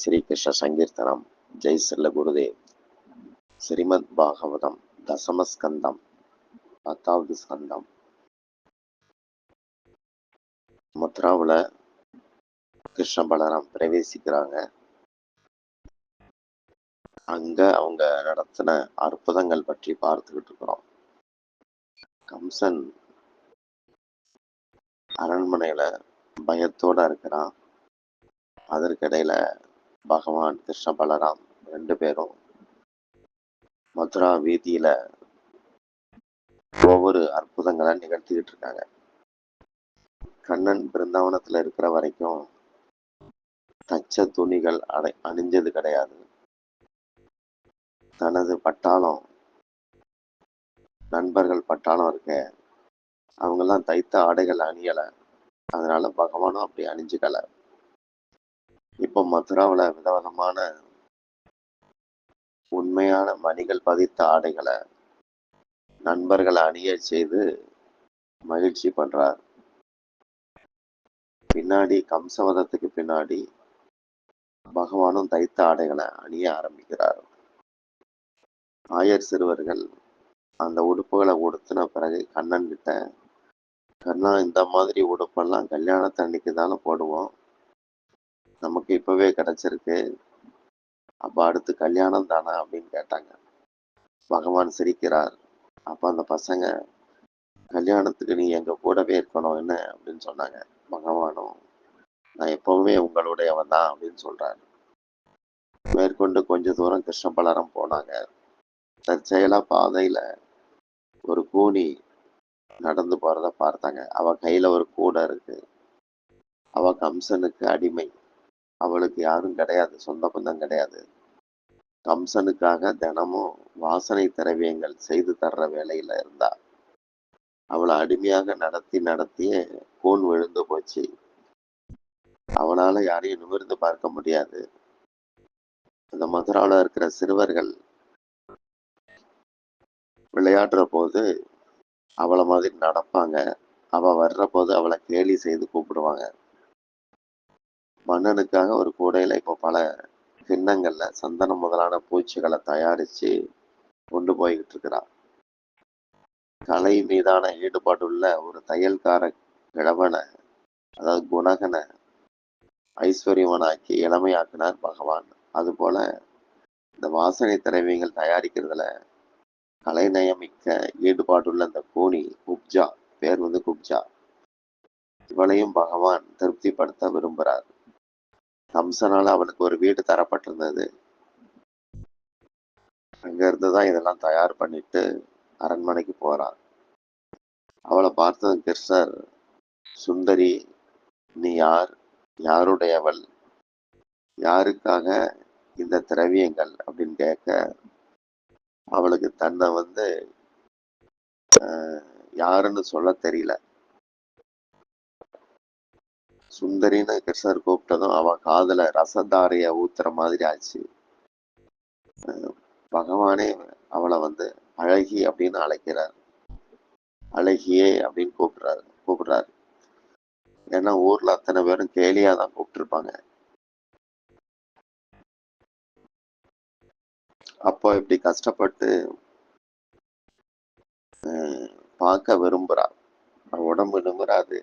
ஸ்ரீ கிருஷ்ண சங்கீர்த்தனம் ஜெய் செல்ல குருதேவ். ஸ்ரீமத் பாகவதம் தசமஸ்கந்தம் பத்தாவது ஸ்கந்தம். மத்ராவில் கிருஷ்ண பலராம் பிரவேசிக்கிறாங்க. அங்க அவங்க நடத்தின அற்புதங்கள் பற்றி பார்த்துக்கிட்டு இருக்கிறோம். கம்சன் அரண்மனையில பயத்தோட இருக்கிறான். அதற்கிடையில பகவான் கிருஷ்ண பலராம் ரெண்டு பேரும் மதுரா வீதியில ஒவ்வொரு அற்புதங்களை நிகழ்த்திக்கிட்டு இருக்காங்க. கண்ணன் பிருந்தாவனத்துல இருக்கிற வரைக்கும் தச்ச துணிகள் அடை அணிஞ்சது கிடையாது. தனது பட்டாளம் நண்பர்கள் பட்டாளம் இருக்க. அவங்கெல்லாம் தைத்த ஆடைகள் அணியலை. அதனால பகவானும் அப்படி அணிஞ்சுக்கல. இப்போ மதுராவில் விதவிதமான உண்மையான மணிகள் பதித்த ஆடைகளை நண்பர்களை அணிய செய்து மகிழ்ச்சி பண்றார். பின்னாடி கம்சவதத்துக்கு பின்னாடி பகவானும் தைத்த ஆடைகளை அணிய ஆரம்பிக்கிறார். ஆயர் சிறுவர்கள் அந்த உடுப்புகளை உடுத்தின பிறகு கண்ணன் கிட்ட கண்ணா இந்த மாதிரி உடுப்பெல்லாம் கல்யாணத்து தானே போடுவோம்? நமக்கு இப்பவே கிடைச்சிருக்கு. அப்ப அடுத்து கல்யாணம் தானே அப்படின்னு கேட்டாங்க. பகவான் சிரிக்கிறார். அப்ப அந்த பசங்க கல்யாணத்துக்கு நீ எங்க கூடவே இருக்கணும் என்ன? அப்படின்னு சொன்னாங்க. பகவானும் நான் எப்பவுமே உங்களுடையவன் தான் அப்படின்னு சொல்கிறாரு மேற்கொண்டு கொஞ்ச தூரம் கிருஷ்ண பலரம் போனாங்க. தற்செயலா பாதையில ஒரு கூனி நடந்து போறத பார்த்தாங்க. அவ கையில ஒரு கூடை இருக்கு. அவ கம்சனுக்கு அடிமை. அவளுக்கு யாரும் கிடையாது சொந்த பந்தம் கிடையாது. கம்சனுக்காக தினமும் வாசனை திரவியங்கள் செய்து தர்ற வேலையில இருந்தா. அவளை அடிமையாக நடத்தி நடத்தியே கூன் விழுந்து போச்சு. அவனால யாரையும் நிமிர்ந்து பார்க்க முடியாது. அந்த மதுராவில் இருக்கிற சிறுவர்கள் விளையாடுற போது அவளை மாதிரி நடப்பாங்க. அவ வர்ற போது அவளை கேலி செய்து கூப்பிடுவாங்க. மன்னனுக்காக ஒரு கூடையில இப்போ பல கிண்ணங்கள்ல சந்தனம் முதலான பூச்சிகளை தயாரிச்சு கொண்டு போய்கிட்டு இருக்கிறான். கலை மீதான ஈடுபாடுள்ள ஒரு தையல்கார கிழவனை அதாவது குணகனை ஐஸ்வர்யவனாக்கி இளமையாக்கினார் பகவான். அதுபோல இந்த வாசனை திரவியங்கள் தயாரிக்கிறதுல கலைநயமிக்க ஈடுபாடுள்ள அந்த கூனி குப்ஜா பேர் வந்து குப்ஜா. இவளையும் பகவான் திருப்திப்படுத்த விரும்புகிறார் கம்சனால அவனுக்கு ஒரு வீடு தரப்பட்டிருந்தது. அங்க இருந்துதான் இதெல்லாம் தயார் பண்ணிட்டு அரண்மனைக்கு போறான். அவளை பார்த்ததும் கிருஷ்ணர் சுந்தரி நீ யார்? யாருடையவள்? யாருக்காக இந்த திரவியங்கள்? அப்படின்னு கேட்க அவளுக்கு தன்னை வந்து யாருன்னு சொல்ல தெரியல. சுந்தரின்னு கிருஷ்ணர் கூப்பிட்டதும் அவ காதல ரசதாரைய ஊத்துற மாதிரி ஆச்சு. பகவானே அவளை வந்து அழகி அப்படின்னு அழைக்கிறார். அழகியே அப்படின்னு கூப்பிடுறாரு கூப்பிடுறாரு. ஏன்னா ஊர்ல அத்தனை பேரும் கேலியா தான் கூப்பிட்டுருப்பாங்க. அப்போ இப்படி கஷ்டப்பட்டு பார்க்க விரும்புறா. உடம்பு நிமிராது.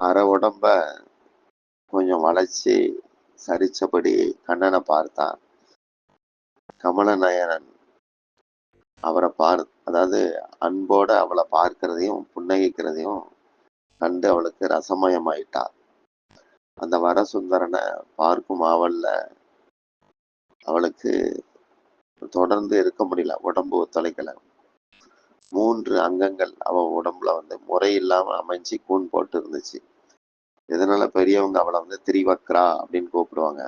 அரை உடம்ப கொஞ்சம் வளைச்சி சரிச்சபடி கண்ணனை பார்த்தான். கமலநயனன் அவரை பார் அதாவது அன்போட அவளை பார்க்கிறதையும் புன்னகிக்கிறதையும் கண்டு அவளுக்கு ரசமயமாயிட்டாள் அந்த வரசுந்தரனை பார்க்கும் ஆவல்ல அவளுக்கு தொடர்ந்து இருக்க முடியல உடம்பு ஒத்துழைக்கல. மூன்று அங்கங்கள் அவ உடம்புல வந்து முறை இல்லாம அமைஞ்சு கூண் போட்டு இருந்துச்சு இதனால பெரியவங்க அவளை வந்து திரிவக்ரா அப்படின்னு கூப்பிடுவாங்க.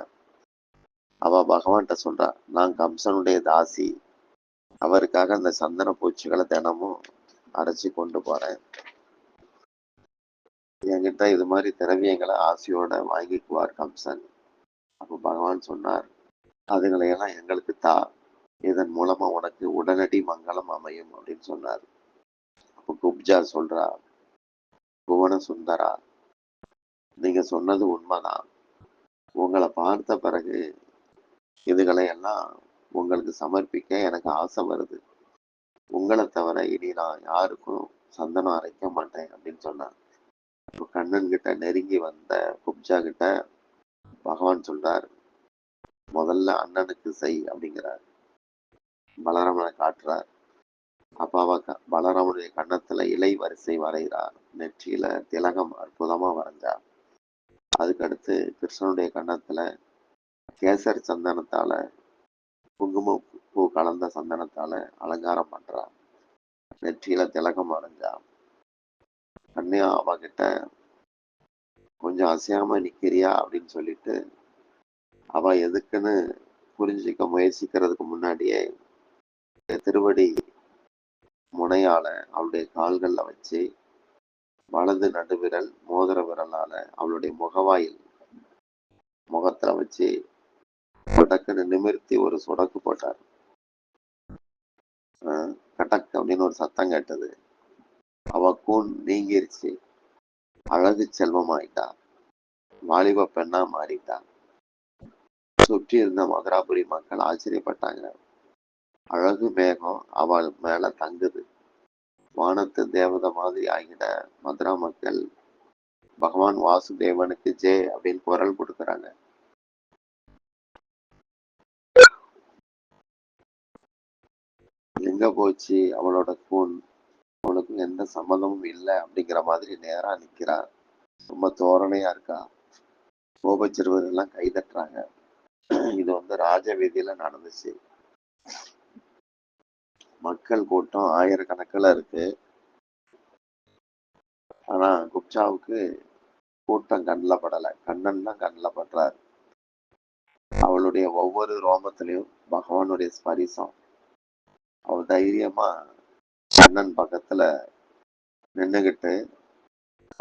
அவ பகவான்கிட்ட சொல்றா நான் கம்சனுடைய தாசி. அவருக்காக அந்த சந்தன பூச்சிகளை தினமும் அரைச்சி கொண்டு போறேன். என்கிட்ட இது மாதிரி திரவியங்களை ஆசையோட வாங்கிக்குவார் கம்சன். அப்போ பகவான் சொன்னார் அதுங்களையெல்லாம் எங்களுக்கு தா. இதன் மூலமா உனக்கு உடனடி மங்களம் அமையும் அப்படின்னு சொன்னார் அப்போ குப்ஜா சொல்றா புவன சுந்தரா நீங்க சொன்னது உண்மைதான் உங்களை பார்த்த பிறகு இதுகளை எல்லாம் உங்களுக்கு சமர்ப்பிக்க எனக்கு ஆசை வருது. உங்களை தவிர இனி நான் யாருக்கும் சந்தனம் அரைக்க மாட்டேன் அப்படின்னு சொன்னார். இப்போ கண்ணன் கிட்ட நெருங்கி வந்த குப்ஜா கிட்ட பகவான் சொல்றார், "முதல்ல அண்ணனுக்கு செய்" அப்படிங்கிறார். பலராமனை காட்டுறார். அப்ப க பலராமனுடைய கன்னத்துல இலை வரிசை வரைகிறார். நெற்றியில திலகம் அற்புதமா வரைஞ்சா. அதுக்கடுத்து கிருஷ்ணனுடைய கன்னத்துல கேசர் சந்தனத்தால குங்கும பூ கலந்த சந்தனத்தால அலங்காரம் பண்றா. நெற்றியில திலகம் வரைஞ்சா. கண்ணையா அவகிட்ட கொஞ்சம் அசையாம நிக்கிறியா அப்படின்னு சொல்லிட்டு அவ எதுக்குன்னு புரிஞ்சுக்க முயற்சிக்கிறதுக்கு முன்னாடியே திருவடி முனையால அவளுடைய கால்கள்ல வச்சு வலது நடுவிரல் மோதிர விரலால அவளுடைய முகவாயில் முகத்துல வச்சு கடக்குன்னு நிமிர்த்தி ஒரு சுடக்கு போட்டார். கடக் அப்படின்னு ஒரு சத்தம் கேட்டது. அவ கூன் நீங்கிருச்சு. அழகு செல்வமாயிட்டா வாலிப பெண்ணா மாறிட்டா. சுற்றி இருந்த மதுராபுரி மக்கள் ஆச்சரியப்பட்டாங்க. அழகு மேகம் அவள் மேல தங்குது. வானத்து தேவதை மாதிரி ஆகிட மதுரா மக்கள் பகவான் வாசுதேவனுக்கு ஜே அப்படின்னு குரல் கொடுக்குறாங்க. எங்க போச்சு? அவளோட கூன் அவளுக்கும் எந்த சம்மந்தமும் இல்லை அப்படிங்கிற மாதிரி நேரா நிக்கிறா. ரொம்ப தோரணையா இருக்கா? கோபச்சிறுவர் எல்லாம் கைதட்டுறாங்க இது வந்து ராஜ வீதியில நடந்துச்சு. மக்கள் கூட்டம் ஆயிரக்கணக்கில் இருக்கு. ஆனா குப்சாவுக்கு கூட்டம் கண்ணில் படலை. கண்ணன் தான் கண்ணில் படுறாரு. அவளுடைய ஒவ்வொரு ரோமத்திலையும் பகவானுடைய ஸ்பரிசம். அவள் தைரியமா கண்ணன் பக்கத்துல நின்னுகிட்டு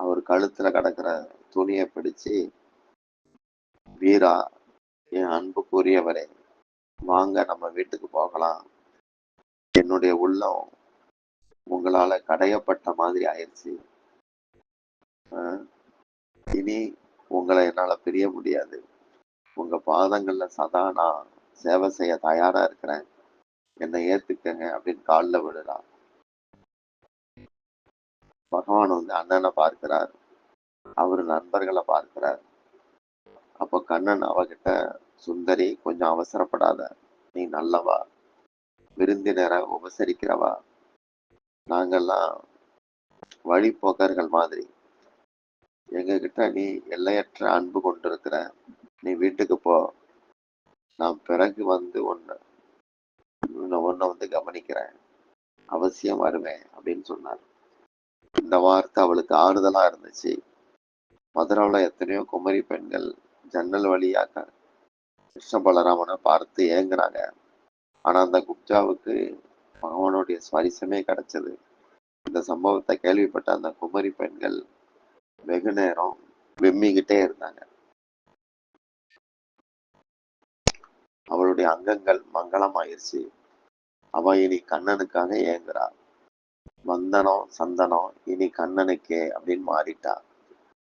அவர் கழுத்துல கிடக்குற துணியை பிடிச்சு வீரா என் அன்புக்குரியவரே வாங்க நம்ம வீட்டுக்கு போகலாம். என்னுடைய உள்ளம் உங்களால கடையப்பட்ட மாதிரி ஆயிடுச்சு இனி உங்களை என்னால பிரிய முடியாது. உங்க பாதங்கள்ல சதா நான் சேவை செய்ய தயாரா இருக்கிறேன். என்னை ஏத்துக்கங்க அப்படின்னு காலில் விடுறான் பகவான் வந்து அண்ணனை பார்க்கிறார். அவர் நண்பர்களை பார்க்கிறார். அப்போ கண்ணன் அவகிட்ட சுந்தரி கொஞ்சம் அவசரப்படாத. நீ நல்லவா? விருந்தினரை உபசரிக்கிறவா? நாங்கள்லாம் வழிபோக்கர்கள் மாதிரி. எங்ககிட்ட நீ எல்லையற்ற அன்பு கொண்டிருக்கிற நீ வீட்டுக்கு போ. நான் பிறகு வந்து ஒன்று ஒன்றை வந்து கவனிக்கிறேன். அவசியம் வருவேன் அப்படின்னு சொன்னார். இந்த வார்த்தை அவளுக்கு ஆறுதலாக இருந்துச்சு. மதுராவில் எத்தனையோ குமரி பெண்கள் ஜன்னல் வழியாக கிருஷ்ண பலராமனை பார்த்து ஏங்குறாங்க. ஆனா அந்த குப்ஜாவுக்கு பகவானுடைய ஸ்பரிசமே கிடைச்சது. இந்த சம்பவத்தை கேள்விப்பட்ட அந்த குமரி பெண்கள் வெகு நேரம் வெம்மிக்கிட்டே இருந்தாங்க. அவளுடைய அங்கங்கள் மங்களமாயிருச்சு. அவ இனி கண்ணனுக்காக ஏங்குறா. வந்தனம் சந்தனம் இனி கண்ணனுக்கே அப்படின்னு மாறிட்டா.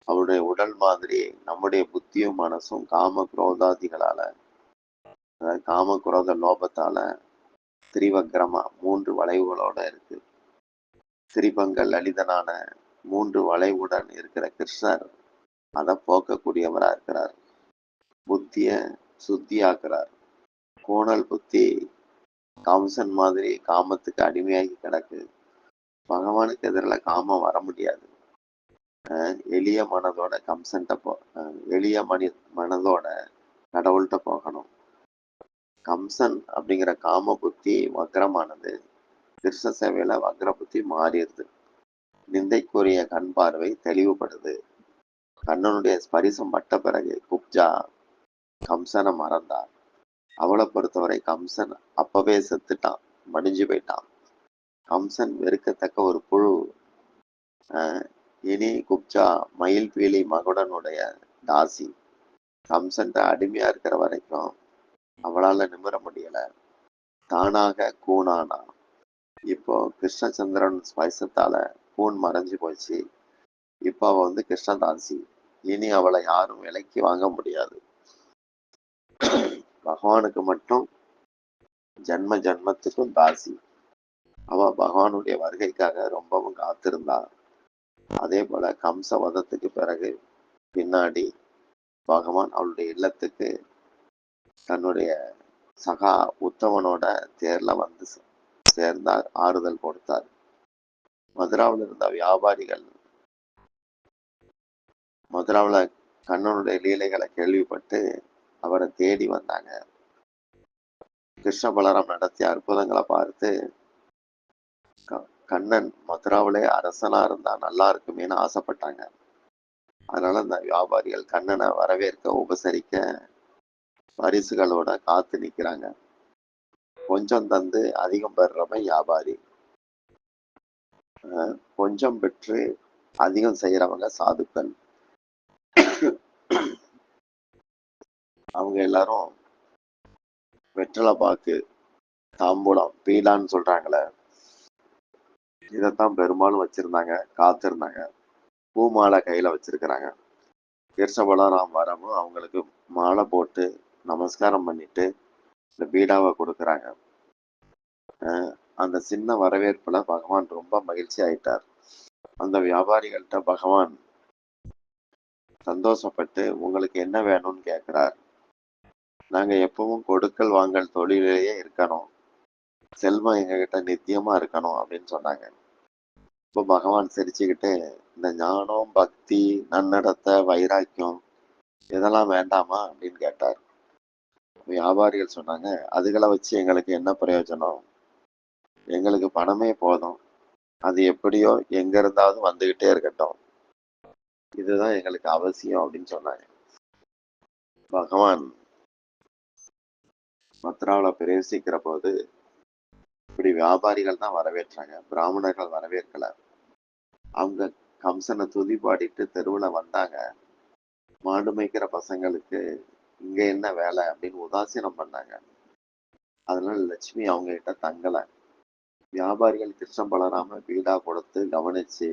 அவருடைய உடல் மாதிரி நம்முடைய புத்தியும் மனசும் காம குரோதாதிகளால அதாவது காம குரோத லோபத்தால திரிவக்ரமா மூன்று வளைவுகளோட இருக்கு. திரிபங்க லலிதனான மூன்று வளைவுடன் இருக்கிற கிருஷ்ணர் அதை போக்கக்கூடியவரா இருக்கிறார். புத்திய சுத்தியாக்குறார். கோணல் புத்தி கம்சன் மாதிரி காமத்துக்கு அடிமையாகி கிடக்கு. பகவானுக்கு எதிரில் காமம் வர முடியாது. எளிய மனதோட கம்சன்ட்ட போ எளிய மனி மனதோட கடவுள்கிட்ட போகணும். கம்சன் அப்படிங்கிற காம புத்தி வக்ரமானது. கிருஷ்ண சேவையில வக்ர புத்தி மாறிடுது நிந்தைக்குரிய கண் பார்வை தெளிவுபடுது. கண்ணனுடைய ஸ்பரிசம் பட்ட பிறகு குப்ஜா கம்சனை மறந்தார். அவளை பொறுத்தவரை கம்சன் அப்பவே செத்துட்டான் மடிஞ்சு போயிட்டான். கம்சன் வெறுக்கத்தக்க ஒரு புழு. அஹ் இனி குப்ஜா மயில் பீலி மகுடனுடைய தாசி. கம்சன்ட்ட அடிமையா இருக்கிற வரைக்கும் அவளால நிமிர முடியல. தானாக கூனானா. இப்போ கிருஷ்ணச்சந்திரன் ஸ்பரிசத்தால கூன் மறைஞ்சு போச்சு. இப்போ அவ வந்து கிருஷ்ணதாசி. இனி அவளை யாரும் விலைக்கு வாங்க முடியாது. பகவானுக்கு மட்டும் ஜென்ம ஜென்மத்துக்கும் தாசி. அவ பகவானுடைய வருகைக்காக ரொம்பவும் காத்திருந்தா. அதே போல கம்ச வதத்துக்கு பிறகு பின்னாடி பகவான் அவளுடைய இல்லத்துக்கு தன்னுடைய சகா உத்தவனோட தேர்ல வந்து சேர்ந்தார் ஆறுதல் கொடுத்தார். மதுராவில் இருந்த வியாபாரிகள் மதுராவில் கண்ணனுடைய லீலைகளை கேள்விப்பட்டு அவரை தேடி வந்தாங்க. கிருஷ்ண பலராம் நடத்திய அற்புதங்களை பார்த்து க- கண்ணன் மதுராவிலே அரசனா இருந்தா நல்லா இருக்குமேன்னு ஆசைப்பட்டாங்க. அதனால அந்த வியாபாரிகள் கண்ணனை வரவேற்க உபசரிக்க பரிசுகளோட காத்து நிக்கிறாங்க. கொஞ்சம் தந்து அதிகம் பெறுறவன் வியாபாரி. அஹ் கொஞ்சம் பெற்று அதிகம் செய்யறவங்க சாதுக்கள். அவங்க எல்லாரும் வெற்றலை பாக்கு தாம்பூலம் பீலான்னு சொல்றாங்களே. இதைத்தான் பெரும்பாலும் வச்சிருந்தாங்க காத்திருந்தாங்க. பூ மாலை கையில வச்சிருக்கிறாங்க. கிருஷ்ணபலராம் வரவும் அவங்களுக்கு மாலை போட்டு நமஸ்காரம் பண்ணிட்டு இந்த பீடாவை கொடுக்குறாங்க. அந்த சின்ன வரவேற்புல பகவான் ரொம்ப மகிழ்ச்சி ஆயிட்டார். அந்த வியாபாரிகள்கிட்ட பகவான் சந்தோஷப்பட்டு உங்களுக்கு என்ன வேணும்னு கேட்கிறார் நாங்க எப்பவும் கொடுக்கல் வாங்கல் தொழிலேயே இருக்கணும். செல்வம் எங்ககிட்ட நித்தியமா இருக்கணும் அப்படின்னு சொன்னாங்க. இப்போ பகவான் சிரிச்சுக்கிட்டு இந்த ஞானம் பக்தி நன்னடத்தை வைராக்கியம் இதெல்லாம் வேண்டாமா? அப்படின்னு கேட்டார். வியாபாரிகள் சொன்னாங்க அதுகளை வச்சு எங்களுக்கு என்ன பிரயோஜனம்? எங்களுக்கு பணமே போதும். அது எப்படியோ எங்க இருந்தாவது வந்துகிட்டே இருக்கட்டும். இதுதான் எங்களுக்கு அவசியம் அப்படின்னு சொன்னாங்க. பகவான் மத்ராவில் பிரவேசிக்கிற போது இப்படி வியாபாரிகள் தான் வரவேற்றாங்க. பிராமணர்கள் வரவேற்கல. அவங்க கம்சனை துதி பாடிட்டு தெருவுல வந்தாங்க. மாடு மேய்க்கிற பசங்களுக்கு இங்க என்ன வேலை அப்படின்னு உதாசீனம் பண்ணாங்க. அதனால லட்சுமி அவங்க கிட்ட தங்கலை. வியாபாரிகள் கிருஷ்ணம் பலராம வீடா கொடுத்து கவனிச்சு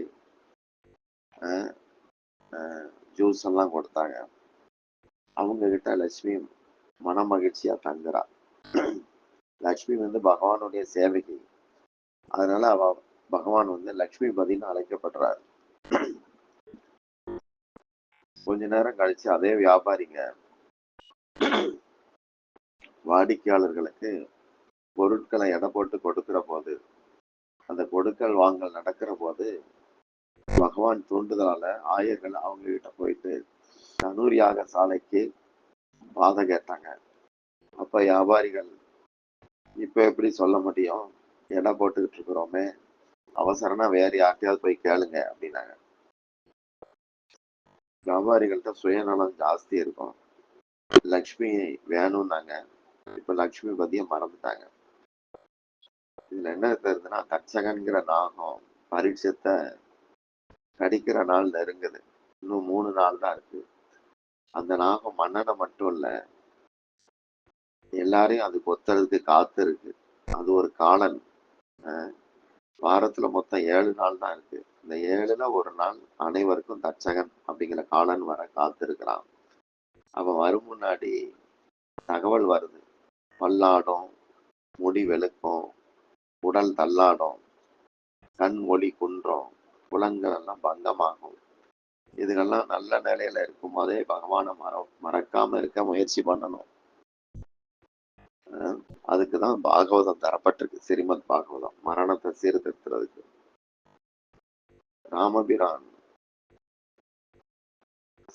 ஜூஸ் எல்லாம் கொடுத்தாங்க. அவங்க கிட்ட லட்சுமி மன மகிழ்ச்சியா தங்குறா. லக்ஷ்மி வந்து பகவானுடைய சேவைக்கு அதனால அவ பகவான் வந்து லக்ஷ்மிபதினு அழைக்கப்படுறாரு. கொஞ்ச நேரம் கழிச்சு அதே வியாபாரிங்க வாடிக்கையாளர்களுக்கு பொருட்களை எடை போட்டு கொடுக்கிற போது அந்த கொடுக்கல் வாங்கல் நடக்கிற போது பகவான் தூண்டுதலால ஆயர்கள் அவங்க கிட்ட போயிட்டு தனூர் யாக சாலைக்கு பாதை கேட்டாங்க. அப்ப வியாபாரிகள் இப்ப எப்படி சொல்ல முடியும்? எடை போட்டுக்கிட்டு இருக்கிறோமே அவசரம்னா வேற யார்கிட்டயாவது போய் கேளுங்க அப்படின்னாங்க. வியாபாரிகள்கிட்ட சுயநலம் ஜாஸ்தி இருக்கும். லக்ஷ்மி வேணும்னாங்க. இப்ப லக்ஷ்மி பத்திய மறந்துட்டாங்க. இதுல என்ன தெரியுதுன்னா தட்சகன்கிற நாகம் பரீட்சத்தை கடிக்கிற நாள் நெருங்குது. இன்னும் மூணு நாள் தான் இருக்கு. அந்த நாகம் மன்னனை மட்டும் இல்ல எல்லாரையும் அது கொத்துறதுக்கு காத்து இருக்கு. அது ஒரு காலன். அஹ் வாரத்துல மொத்தம் ஏழு நாள் தான் இருக்கு. இந்த ஏழுல ஒரு நாள் அனைவருக்கும் தட்சகன் அப்படிங்கிற காலன் வர காத்து இருக்கிறான் அவன் வரும் முன்னாடி தகவல் வருது. பல்லாடும் முடி வெளுக்கும் உடல் தள்ளாடும் கண் ஒளி குன்றும் குளங்கள் எல்லாம் பங்கமாகும். இதுகெல்லாம் நல்ல நிலையில இருக்கும் போதே பகவானை மற மறக்காம இருக்க முயற்சி பண்ணணும். அஹ் அதுக்குதான் பாகவதம் தரப்பட்டிருக்கு ஸ்ரீமத் பாகவதம் மரணத்தை சீர்திருத்துறதுக்கு. ராமபிரான்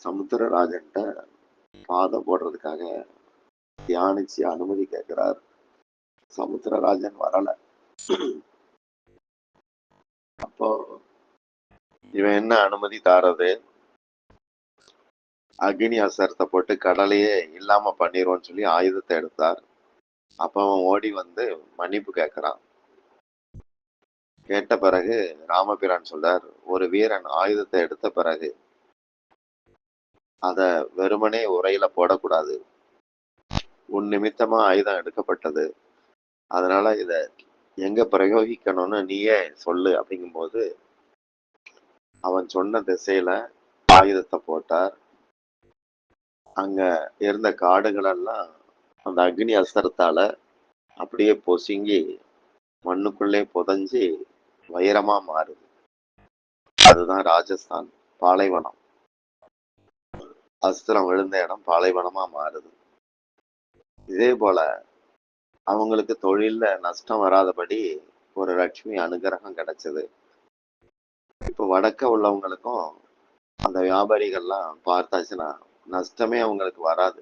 சமுத்திரராஜன்ட்ட பாதை போடுறதுக்காக தியானிச்சு அனுமதி கேட்கிறார். சமுத்திரராஜன் வரல. அப்போ இவன் என்ன அனுமதி தாரது? அக்னி அசரத்தை போட்டு கடலையே இல்லாம பண்ணிடுவோன்னு சொல்லி ஆயுதத்தை எடுத்தார். அப்ப அவன் ஓடி வந்து மன்னிப்பு கேட்கிறான். கேட்ட பிறகு ராமபிரான் சொல்றார் ஒரு வீரன் ஆயுதத்தை எடுத்த பிறகு அத வெறுமனே உரையில போடக்கூடாது. உன் நிமித்தமா ஆயுதம் எடுக்கப்பட்டது. அதனால இத எங்க பிரயோகிக்கணும்னு நீயே சொல்லு அப்படிங்கும்போது அவன் சொன்ன திசையில ஆயுதத்தை போட்டார். அங்க இருந்த காடுகள் எல்லாம் அந்த அக்னி அஸ்திரத்தால அப்படியே பொசுங்கி மண்ணுக்குள்ளே புதைஞ்சு வைரமா மாறுது. அதுதான் ராஜஸ்தான் பாலைவனம். அஸ்திரம் விழுந்த இடம் பாலைவனமா மாறுது. இதே போல அவங்களுக்கு தொழில்ல நஷ்டம் வராதபடி ஒரு லட்சுமி அனுகிரகம் கிடைச்சது. இப்போ வடக்க உள்ளவங்களுக்கும் அந்த வியாபாரிகள்லாம் பார்த்தாச்சுன்னா நஷ்டமே அவங்களுக்கு வராது.